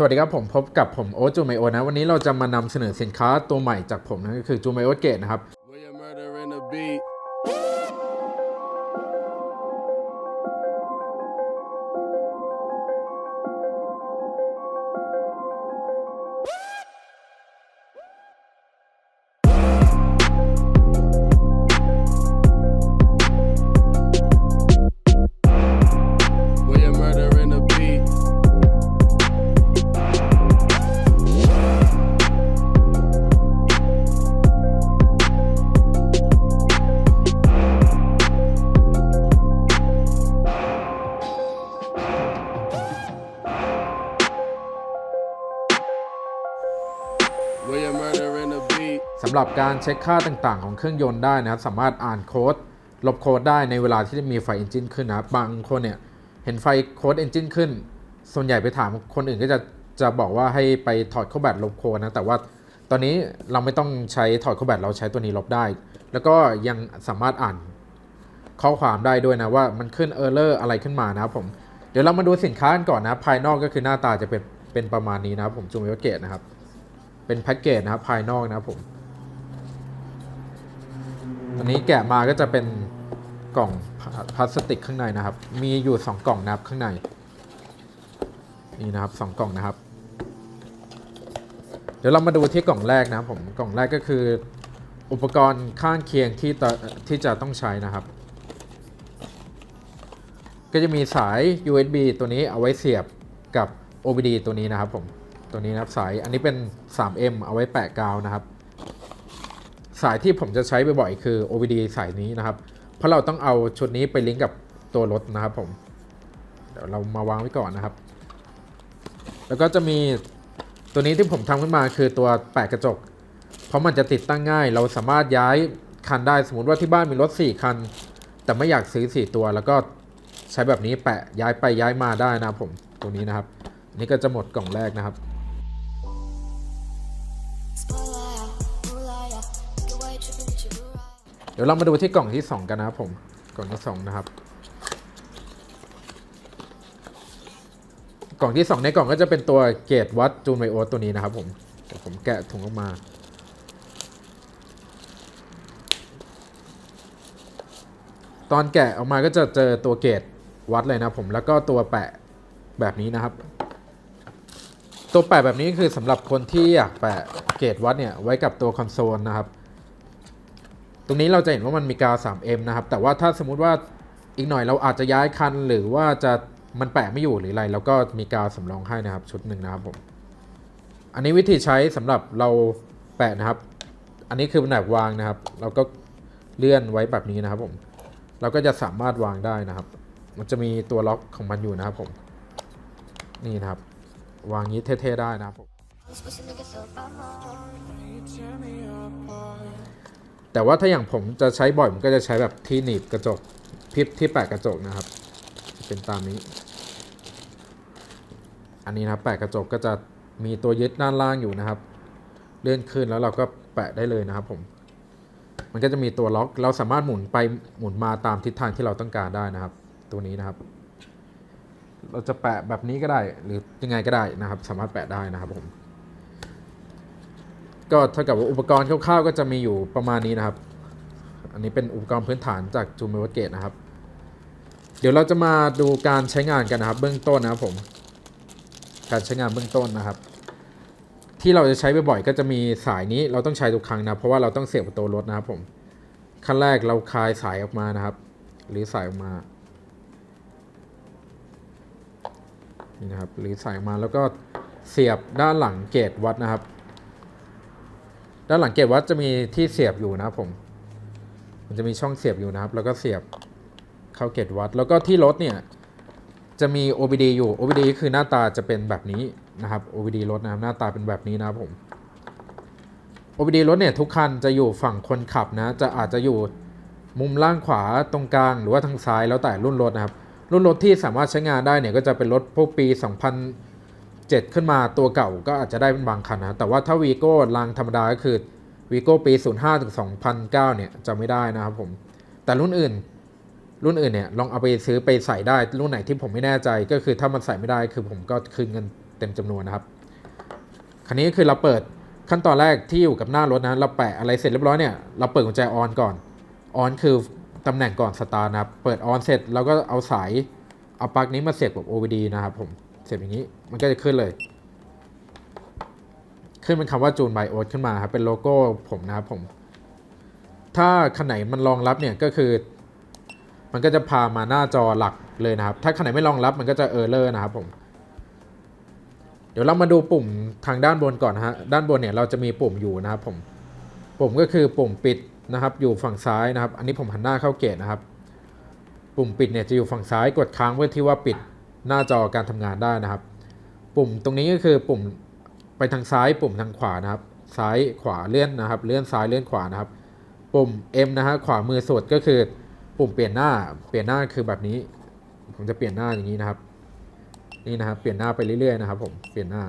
สวัสดีครับผมพบกับผมโอ๊ตจูไมโอนะ วันนี้เราจะมานำเสนอสินค้าตัวใหม่จากผมนะก็คือจูไมโอเกตนะครับ สำหรับการเช็คค่าต่างๆ ของเครื่องยนต์ได้นะครับ สามารถอ่านโค้ด ลบโค้ดได้ในเวลาที่มีไฟเอนจินขึ้นนะครับบางคนเนี่ยเห็นไฟโค้ดเอนจินขึ้น ส่วนใหญ่ไปถามคนอื่นก็จะจะบอกว่าให้ไปถอดเข้าแบตลบโค้ดนะ แต่ว่าตอนนี้เราไม่ต้องใช้ถอดเข้าแบตเราใช้ตัวนี้ลบได้ แล้วก็ยังสามารถอ่านข้อความได้ด้วยนะว่ามันขึ้นเออร์เลอร์อะไรขึ้นมานะครับผม เดี๋ยวเรามาดูสินค้ากันก่อนนะ ภายนอกก็คือหน้าตาจะเป็นเป็นประมาณนี้นะครับผมจูมิวเกตนะครับ เป็นแพ็กเกจนะครับภายนอกนะครับผม อันนี้แกะมาก็จะเป็นกล่องพลาสติกข้างในนะครับ มีอยู่ 2 กล่องนะครับข้างใน นี่นะครับ 2 กล่องนะครับ เดี๋ยวเรามาดูที่กล่องแรกนะครับผม กล่องแรกก็คือ อุปกรณ์ข้างเคียงที่ที่จะต้องใช้นะครับ ก็จะมีสาย USB ตัวนี้เอาไว้เสียบกับ OBD ตัวนี้นะครับผม ตัวนี้นะครับสายอันนี้เป็น 3M เอาไว้แปะกาวนะครับ สายที่ผมจะใช้บ่อยๆคือ OBD สายนี้นะครับ เพราะเราต้องเอาชุดนี้ไปลิงก์กับตัวรถนะครับผม เดี๋ยวเรามาวางไว้ก่อนนะครับ แล้วก็จะมีตัวนี้ที่ผมทำขึ้นมาคือตัวแปะกระจก เพราะมันจะติดตั้งง่าย เราสามารถย้ายคันได้สมมติว่าที่บ้านมีรถ 4 คัน แต่ไม่อยากซื้อ 4 ตัว แล้วก็ใช้แบบนี้แปะย้ายไปย้ายมาได้นะครับผมตัวนี้นะครับ นี่ก็จะหมดกล่องแรกนะครับ ดี๋ยวเรามาดูที่กล่องที่ 2 กันนะครับผม กล่องที่ 2 นะครับ กล่องที่ 2 ในกล่องก็จะเป็นตัวเกจวัดจูนไวโอตัวนี้นะครับผม เดี๋ยวผมแกะถุงออกมา ตอนแกะออกมาก็จะเจอตัวเกจวัดเลยนะผม แล้วก็ตัวแปะแบบนี้นะครับ ตัวแปะแบบนี้คือสำหรับคนที่อยากแปะเกจวัดเนี่ยไว้กับตัวคอนโซลนะครับ ตรงนี้เราจะเห็นว่ามันมีกาว 3M นะครับ แต่ว่าถ้าสมมุติว่าอีกหน่อยเราอาจจะย้ายคันหรือว่าจะมันแปะไม่อยู่หรืออะไรแล้วก็มีกาวสำรองให้นะครับ ชุดหนึ่งนะครับผม อันนี้วิธีใช้สำหรับเราแปะนะครับ อันนี้คือแบบวางนะครับ เราก็เลื่อนไว้แบบนี้นะครับผม เราก็จะสามารถวางได้นะครับ มันจะมีตัวล็อกของมันอยู่นะครับผม นี่นะครับ วางงี้เท่ๆได้นะครับผม แต่ว่าถ้าอย่างผมจะใช้บ่อยผมก็จะใช้แบบที่หนีบกระจกพิบที่แปะกระจกนะครับ เป็นตามนี้ อันนี้นะแปะกระจกก็จะมีตัวยึดด้านล่างอยู่นะครับ เลื่อนขึ้นแล้วเราก็แปะได้เลยนะครับ ผม มันก็จะมีตัวล็อกเราสามารถหมุนไปหมุนมาตามทิศทางที่เราต้องการได้นะครับ ตัวนี้นะครับ เราจะแปะแบบนี้ก็ได้ หรือยังไงก็ได้นะครับ สามารถแปะได้นะครับผม ก็เท่ากับว่าอุปกรณ์คร่าวๆก็จะมีอยู่ประมาณนี้นะครับ อันนี้เป็นอุปกรณ์พื้นฐานจากจูมเมวเกตนะครับ เดี๋ยวเราจะมาดูการใช้งานกันนะครับ เบื้องต้นนะครับผม การใช้งานเบื้องต้นนะครับ ที่เราจะใช้บ่อยๆก็จะมีสายนี้เราต้องใช้ทุกครั้งนะ เพราะว่าเราต้องเสียบกับตัวรถนะครับผมขั้นแรกเราคลายสายออกมานะครับ หรือสายออกมานี่นะครับหรือสายออกมาแล้วก็เสียบด้านหลังเกตวัดนะครับ ด้านหลังเกตวัดจะมีที่เสียบอยู่นะครับผม มันจะมีช่องเสียบอยู่นะครับ แล้วก็เสียบเข้าเกตวัด แล้วก็ที่รถเนี่ยจะมี OBD อยู่ OBD คือหน้าตาจะเป็นแบบนี้นะครับ OBD รถนะครับหน้าตาเป็นแบบนี้นะครับผม OBD รถเนี่ยทุกคันจะอยู่ฝั่งคนขับนะ จะอาจจะอยู่มุมล่างขวาตรงกลางหรือว่าทางซ้ายแล้วแต่รุ่นรถนะครับ รุ่นรถที่สามารถใช้งานได้เนี่ยก็จะเป็นรถพวกปี 7 ขึ้นมาตัวเก่าก็อาจจะได้เป็นบางคันนะ แต่ว่าถ้าวีโก้รางธรรมดาก็คือวีโก้ปี 05ถึง2009 เนี่ยจะไม่ได้นะครับผม แต่รุ่นอื่น รุ่นอื่นเนี่ยลองเอาไปซื้อไปใส่ได้ รุ่นไหนที่ผมไม่แน่ใจก็คือถ้ามันใส่ไม่ได้คือผมก็คืนเงินเต็มจำนวนนะครับคันนี้คือเราเปิดขั้นตอนแรกที่อยู่กับหน้ารถนะ เราแปะอะไรเสร็จเรียบร้อยเนี่ย เราเปิดกุญแจออนก่อน ออนคือตำแหน่งก่อนสตาร์ทนะครับ เปิดออนเสร็จเราก็เอาสาย เอาปลั๊กนี้มาเสียบกับ OBD นะครับผม เสียบอย่างนี้ มันก็จะขึ้นเลย ขึ้นเป็นคำว่าจูนไบโอสขึ้นมาครับ เป็นโลโก้ผมนะครับผม ถ้าคันไหนมันรองรับเนี่ยก็คือ มันก็จะพามาหน้าจอหลักเลยนะครับ ถ้าคันไหนไม่รองรับมันก็จะเออร์เลอร์นะครับผม เดี๋ยวเรามาดูปุ่มทางด้านบนก่อนนะฮะ ด้านบนเนี่ยเราจะมีปุ่มอยู่นะครับผม ปุ่มก็คือปุ่มปิดนะครับ อยู่ฝั่งซ้ายนะครับ อันนี้ผมหันหน้าเข้าเกตนะครับ ปุ่มปิดเนี่ยจะอยู่ฝั่งซ้าย กดค้างเพื่อที่ว่าปิด หน้าจอการทำงานได้นะครับ ปุ่มตรงนี้ก็คือปุ่มไปทางซ้ายปุ่มทางขวานะครับ ซ้ายขวาเลื่อนนะครับ เลื่อนซ้ายเลื่อนขวานะครับ ปุ่ม M นะฮะขวามือสุดก็คือปุ่มเปลี่ยนหน้าเปลี่ยนหน้าคือแบบนี้ ผมจะเปลี่ยนหน้าอย่างนี้นะครับ นี่นะครับเปลี่ยนหน้าไปเรื่อยๆนะครับผมเปลี่ยนหน้า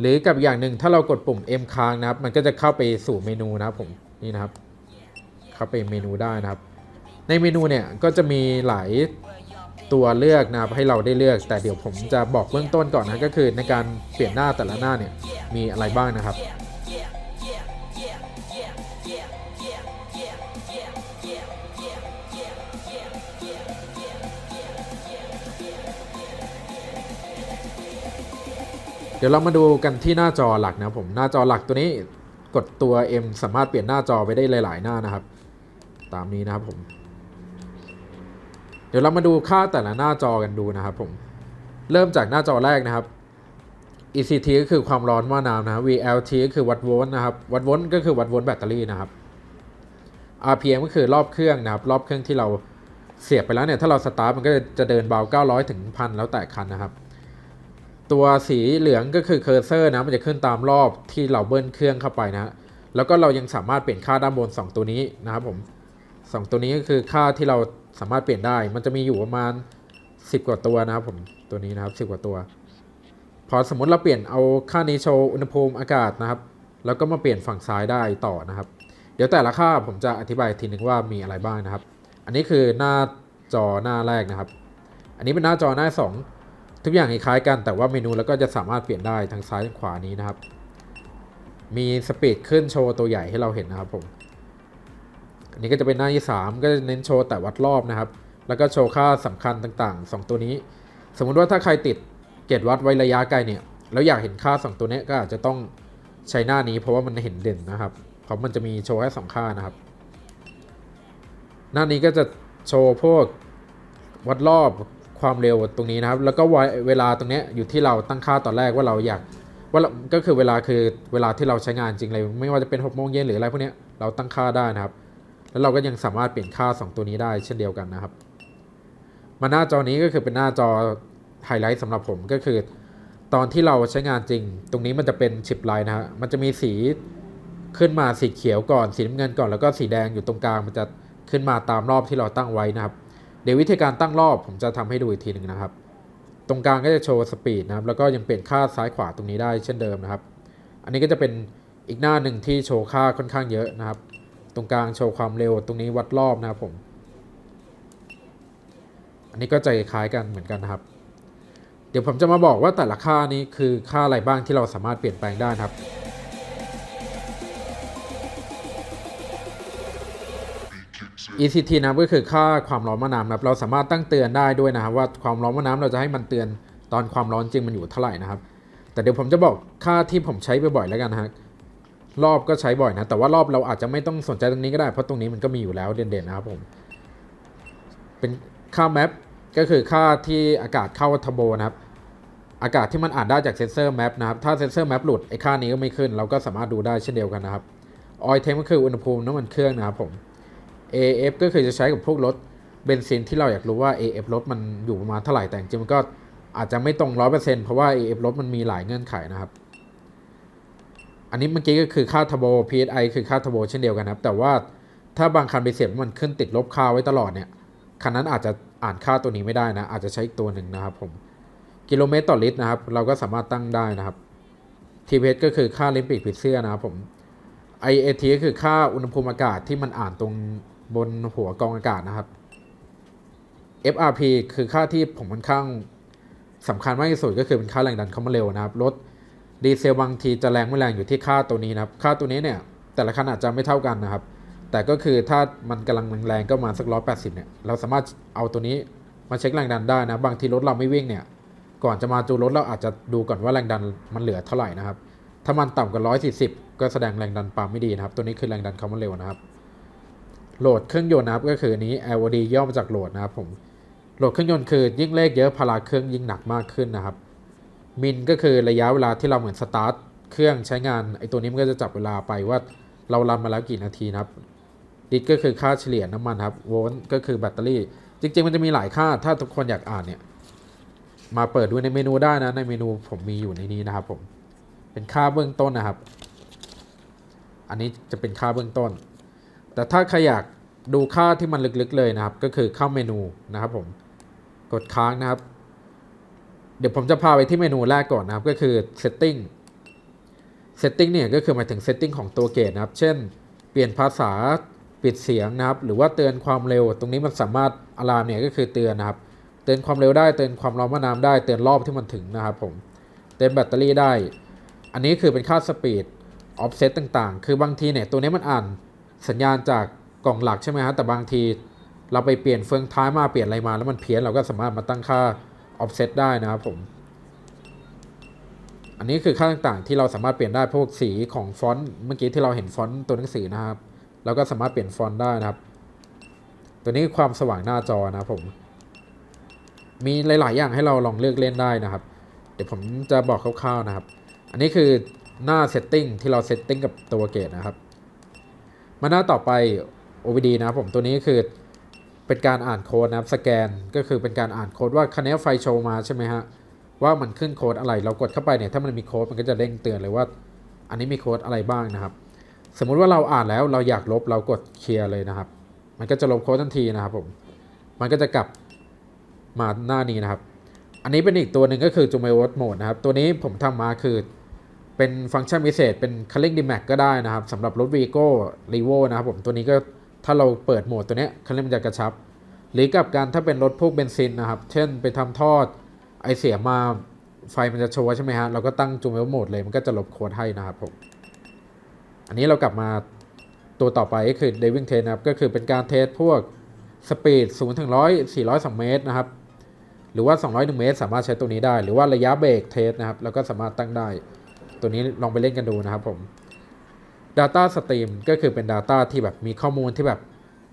หรือกับอย่างหนึ่งถ้าเรากดปุ่ม M ค้างนะครับ มันก็จะเข้าไปสู่เมนูนะครับผมนี่นะครับ เข้าไปเมนูได้นะครับ ในเมนูเนี่ยก็จะมีหลาย ตัวเลือกนะครับให้เราได้เลือก แต่เดี๋ยวผมจะบอกเบื้องต้นก่อนนะก็คือในการเปลี่ยนหน้าแต่ละหน้าเนี่ยมีอะไรบ้างนะครับเดี๋ยวเรามาดูกันที่หน้าจอหลักนะผมหน้าจอหลักตัวนี้กดตัว M สามารถเปลี่ยนหน้าจอไปได้หลาย ๆ หน้านะครับ ตามนี้นะครับผม ดี๋ยวเรามาดูค่าแต่ละหน้าจอกันดูนะครับผมเริ่มจากหน้าจอแรกนะครับ ECT ก็คือความร้อนหม้อน้ำนะครับ VLT ก็คือวัตต์โวลต์นะครับวัตต์โวลต์ก็คือวัตต์โวลต์แบตเตอรี่นะครับ RPM ก็คือรอบเครื่องนะครับ รอบเครื่องที่เราเสียบไปแล้วเนี่ยถ้าเราสตาร์ทมันก็จะเดินเบา 900 ถึง1,000แล้วแต่คันนะครับ ตัวสีเหลืองก็คือเคอร์เซอร์นะมันจะขึ้นตามรอบที่เราเบิ้ลเครื่องเข้าไปนะแล้วก็เรายังสามารถเปลี่ยนค่าด้านบน 2 ตัวนี้นะครับผม 2 ตัวนี้ก็คือค่าที่เรา สามารถเปลี่ยนได้ มันจะมีอยู่ประมาณ 10 กว่าตัวนะครับผมตัวนี้นะครับ 10 กว่าตัว พอสมมติเราเปลี่ยนเอาค่านี้โชว์อุณหภูมิอากาศนะครับ แล้วก็มาเปลี่ยนฝั่งซ้ายได้ต่อนะครับ เดี๋ยวแต่ละค่าผมจะอธิบายทีนึงว่ามีอะไรบ้างนะครับ อันนี้คือหน้าจอหน้าแรกนะครับ อันนี้เป็นหน้าจอหน้าสองทุกอย่างคล้ายกันแต่ว่าเมนูแล้วก็จะสามารถเปลี่ยนได้ทางซ้ายทางขวานี้นะครับ มีสปีดขึ้นโชว์ตัวใหญ่ให้เราเห็นนะครับผม อันนี้ก็จะเป็นหน้าที่ 3 ก็จะเน้นโชว์แต่วัดรอบนะครับ แล้วก็โชว์ค่าสำคัญต่างๆ 2 ตัวนี้ สมมุติว่าถ้าใครติดเกจวัดไว้ระยะไกลเนี่ย แล้วอยากเห็นค่า 2 ตัวนี้ก็อาจจะต้องใช้หน้านี้เพราะว่ามันเห็นเด่นนะครับ เพราะมันจะมีโชว์แค่สองค่านะครับ หน้านี้ก็จะโชว์พวกวัดรอบความเร็วตรงนี้นะครับ แล้วก็วัยเวลาตรงนี้อยู่ที่เราตั้งค่าตอนแรกว่าเราอยากว่าก็คือเวลาคือเวลาที่เราใช้งานจริงเลย ไม่ว่าจะเป็น6โมงเย็นหรืออะไรพวกนี้เราตั้งค่าได้นะครับ แล้วเราก็ยังสามารถเปลี่ยนค่า 2 ตัวนี้ได้เช่นเดียวกันนะครับ มาหน้าจอนี้ก็คือเป็นหน้าจอไฮไลท์สำหรับผมก็คือ ตอนที่เราใช้งานจริง ตรงนี้มันจะเป็นชิปไลท์นะฮะมันจะมีสีขึ้นมาสีเขียวก่อนสีน้ำเงินก่อนแล้วก็สีแดงอยู่ตรงกลางมันจะขึ้นมาตามรอบที่เราตั้งไว้นะครับ เดี๋ยววิธีการตั้งรอบผมจะทำให้ดูอีกทีหนึ่งนะครับ ตรงกลางก็จะโชว์สปีดนะครับ แล้วก็ยังเปลี่ยนค่าซ้ายขวาตรงนี้ได้เช่นเดิมนะครับ อันนี้ก็จะเป็นอีกหน้าหนึ่งที่โชว์ค่าค่อนข้างเยอะนะครับ ตรงกลางโชว์ความเร็วตรงนี้วัดรอบนะครับผม อันนี้ก็จะคล้ายกันเหมือนกันนะครับ เดี๋ยวผมจะมาบอกว่าแต่ละค่านี้คือค่าอะไรบ้างที่เราสามารถเปลี่ยนแปลงได้ครับ ECT นะครับก็คือค่าความร้อนมะน้ำนะครับเราสามารถตั้งเตือนได้ด้วยนะครับ ว่าความร้อนมะน้ำเราจะให้มันเตือนตอนความร้อนจริงมันอยู่เท่าไหร่นะครับ แต่เดี๋ยวผมจะบอกค่าที่ผมใช้บ่อยๆแล้วกันนะฮะ รอบก็ใช้บ่อยนะ แต่ว่ารอบเราอาจจะไม่ต้องสนใจตรงนี้ก็ได้ เพราะตรงนี้มันก็มีอยู่แล้วเด่นๆนะครับผม เป็นค่าแมปก็คือค่าที่อากาศเข้าทับโบนะครับอากาศที่มันอ่านได้จากเซนเซอร์แมปนะครับ ถ้าเซนเซอร์แมปหลุดไอ้ค่านี้ก็ไม่ขึ้น เราก็สามารถดูได้เช่นเดียวกันนะครับออยเทมก็คืออุณหภูมิน้ำมันเครื่องนะครับผม AF ก็คือจะใช้กับพวกรถเบนซินที่เราอยากรู้ว่า AF รถมันอยู่ประมาณเท่าไหร่แต่จริงมันก็อาจจะไม่ตรง 100%เพราะว่า AF รถมันมีหลายเงื่อนไขนะครับ อันนี้เมื่อกี้ก็คือค่าทโบ PSI คือค่าทโบเช่นเดียวกันนะครับ แต่ว่าถ้าบางคันไปเสียบมันขึ้นติดลบค่าไว้ตลอดเนี่ย คันนั้นอาจจะอ่านค่าตัวนี้ไม่ได้นะ อาจจะใช้อีกตัวหนึ่งนะครับผม กิโลเมตรต่อลิตรนะครับ เราก็สามารถตั้งได้นะครับ TPS ก็คือค่าลิมปิกผีเสื้อนะครับผม IAT ก็คือค่าอุณหภูมิอากาศที่มันอ่านตรงบนหัวกองอากาศนะครับ FRP คือค่าที่ผมค่อนข้างสำคัญมากที่สุดก็คือเป็นค่าแรงดันเข้ามาเร็วนะครับ รถ ดีเซลบางทีจะแรงไม่แรงอยู่ที่ค่าตัวนี้นะครับ ค่าตัวนี้เนี่ยแต่ละคันอาจจะไม่เท่ากันนะครับ แต่ก็คือถ้ามันกำลังแรงก็มาสักร้อยแปดสิบเนี่ยเราสามารถเอาตัวนี้มาเช็คแรงดันได้นะ บางทีรถเราไม่วิ่งเนี่ยก่อนจะมาจูรถเราอาจจะดูก่อนว่าแรงดันมันเหลือเท่าไหร่นะครับ ถ้ามันต่ำกว่าร้อยสี่สิบก็แสดงแรงดันปั๊มไม่ดีนะครับ ตัวนี้คือแรงดันเขามาเร็วนะครับ โหลดเครื่องยนต์นะครับก็คือนนี้ LOD ย่อมาจากโหลดนะครับผมโหลดเครื่องยนต์คือยิ่งเลขเยอะพลังเครื่องยิ่งหนักมากขึ้นนะครับ มินก็คือระยะเวลาที่เราเหมือนสตาร์ทเครื่องใช้งานไอตัวนี้มันก็จะจับเวลาไปว่าเรารันมาแล้วกี่นาทีนะครับดิสก็คือค่าเฉลี่ยน้ำมันครับโวลต์ก็คือแบตเตอรี่ จริง ๆ มันจะมีหลายค่าถ้าทุกคนอยากอ่านเนี่ยมาเปิดดูในเมนูได้นะในเมนูผมมีอยู่ในนี้นะครับผมเป็นค่าเบื้องต้นนะครับ อันนี้จะเป็นค่าเบื้องต้น แต่ถ้าใครอยากดูค่าที่มันลึกๆเลยนะครับ ก็คือเข้าเมนูนะครับผมกดค้างนะครับ ดี๋ยวผมจะพาไปที่เมนูแรกก่อนนะครับ ก็คือ setting setting เนี่ยก็คือหมายถึง setting ของตัวเกตนะครับ เช่น เปลี่ยนภาษาปิดเสียงนะครับ หรือว่าเตือนความเร็ว ตรงนี้มันสามารถอะลามเนี่ยก็คือเตือนนะครับ เตือนความเร็วได้ เตือนความร้อนมะน้ำได้ เตือนรอบที่มันถึงนะครับผม เตือนแบตเตอรี่ได้ อันนี้คือเป็นค่าสปีด ออฟเซตต่างๆ คือบางทีเนี่ยตัวนี้มันอ่านสัญญาณจากกล่องหลักใช่ไหมฮะ แต่บางทีเราไปเปลี่ยนเฟืองท้ายมาเปลี่ยนอะไรมาแล้วมันเพี้ยนเราก็สามารถมาตั้งค่า ออฟเซตได้นะครับผม อันนี้คือค่าต่างๆ ที่เราสามารถเปลี่ยนได้พวกสีของฟอนต์เมื่อกี้ที่เราเห็นฟอนต์ตัวหนังสือนะครับเราก็สามารถเปลี่ยนฟอนต์ได้นะครับ ตัวนี้ความสว่างหน้าจอนะครับผม มีหลาย ๆ อย่างให้เราลองเลือกเล่นได้นะครับ เดี๋ยวผมจะบอกคร่าวๆนะครับ อันนี้คือหน้า setting ที่เรา setting กับตัวเกตนะครับ มาหน้าต่อไป OBD นะครับผมตัวนี้คือ เป็นการอ่านโค้ดนะครับสแกนก็คือเป็นการอ่านโค้ดว่าคันนไฟโชว์มาใช่ไหมฮะว่ามันขึ้นโค้ดอะไรเรากดเข้าไปเนี่ยถ้ามันมีโค้ดมันก็จะเด้งเตือนเลยว่า อันนี้มีโค้ดอะไรบ้างนะครับ สมมุติว่าเราอ่านแล้วเราอยากลบเรากดเคลียร์เลยนะครับ มันก็จะลบโค้ดทันทีนะครับผมมันก็จะกลับมาหน้านี้นะครับ อันนี้เป็นอีกตัวหนึ่งก็คือ j u m a w o t Mode นะครับ ตัวนี้ผมทำมาคือเป็นฟังก์ชันพิเศษเป็น Culling DMAX ก็ได้นะครับสำหรับรถ Vigo r e v o นะครับผมตัวนี้ก็ ถ้าเราเปิดโหมดตัวเนี้ย Culling มันจะกระชับ หรือกับการถ้าเป็นรถพวกเบนซินนะครับ เช่นไปทำทอดไอเสียมาไฟมันจะโชว์ใช่ไหมฮะ เราก็ตั้ง j u m a w o t Mode เลยมันก็จะลบโค้ดให้นะครับผม อันนี้เรากลับมาตัวต่อไปก็คือ Driving Test นะครับ ก็คือเป็นการเทสพวกสปีด0ถึง100 402 เมตรนะครับ หรือว่า 201 เมตร สามารถใช้ตัวนี้ได้ หรือว่าระยะเบรกเทสนะครับ แล้วก็สามารถตั้งได้ ตัวนี้ลองไปเล่นกันดูนะครับผม Data Stream ก็คือเป็น Data ที่แบบมีข้อมูลที่แบบ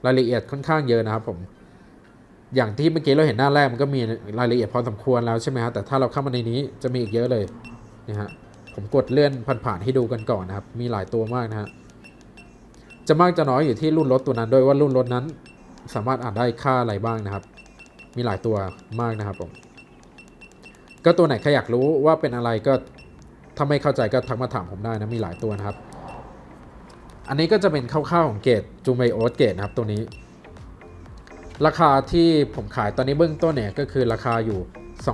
รายละเอียดค่อนข้างเยอะนะครับผม อย่างที่เมื่อกี้เราเห็นหน้าแรกมันก็มีรายละเอียดพอสมควรแล้วใช่ไหมฮะแต่ถ้าเราเข้ามาในนี้จะมีอีกเยอะเลยนี่ฮะผมกดเลื่อนผ่านๆให้ดูกันก่อนนะครับ มีหลายตัวมากนะฮะจะมากจะน้อยอยู่ที่รุ่นรถตัวนั้นด้วยว่ารุ่นรถนั้น สามารถอ่านได้ค่าอะไรบ้างนะครับ มีหลายตัวมากนะครับผมก็ตัวไหนใครอยากรู้ว่าเป็นอะไรก็ถ้าไม่เข้าใจก็ทักมาถามผมได้นะมีหลายตัวนะครับ อันนี้ก็จะเป็นคร่าวๆของเกตจูเมโอสเกตนะครับตัวนี้ ราคาที่ผมขายตอนนี้เบื้องต้นเนี่ยก็คือราคาอยู่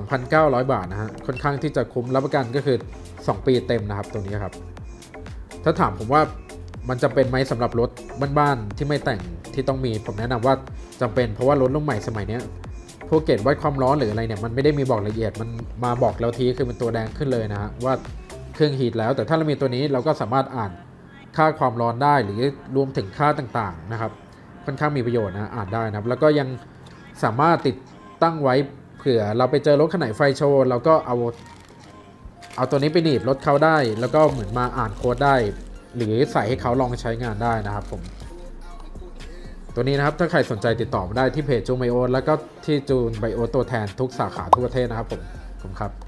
2,900 บาทนะฮะค่อนข้างที่จะคุ้มรับประกันก็คือ 2 ปีเต็มนะครับตัวนี้ครับ ถ้าถามผมว่ามันจะเป็นไหมสำหรับรถบ้านๆที่ไม่แต่งที่ต้องมีผมแนะนำว่าจำเป็นเพราะว่ารถรุ่นใหม่สมัยนี้พวกเกจวัดความร้อนหรืออะไรเนี่ยมันไม่ได้มีบอกละเอียดมันมาบอกเราทีคือเป็นตัวแดงขึ้นเลยนะฮะว่าเครื่องฮีทแล้ว แต่ถ้าเรามีตัวนี้เราก็สามารถอ่าน ค่าความร้อนได้หรือรวมถึงค่าต่างๆนะครับ ค่อนข้างมีประโยชน์นะอ่านได้นะครับ แล้วก็ยังสามารถติดตั้งไว้เผื่อเราไปเจอรถคันไหนไฟโชว์เราก็เอาเอาตัวนี้ไปหนีบรถเขาได้ แล้วก็เหมือนมาอ่านโค้ดได้ หรือใส่ให้เขาลองใช้งานได้นะครับผม ตัวนี้นะครับถ้าใครสนใจติดต่อมาได้ที่เพจจูนไบโอแล้วก็ที่จูนไบโอตัวแทนทุกสาขาทั่วประเทศนะครับผมขอบคุณครับ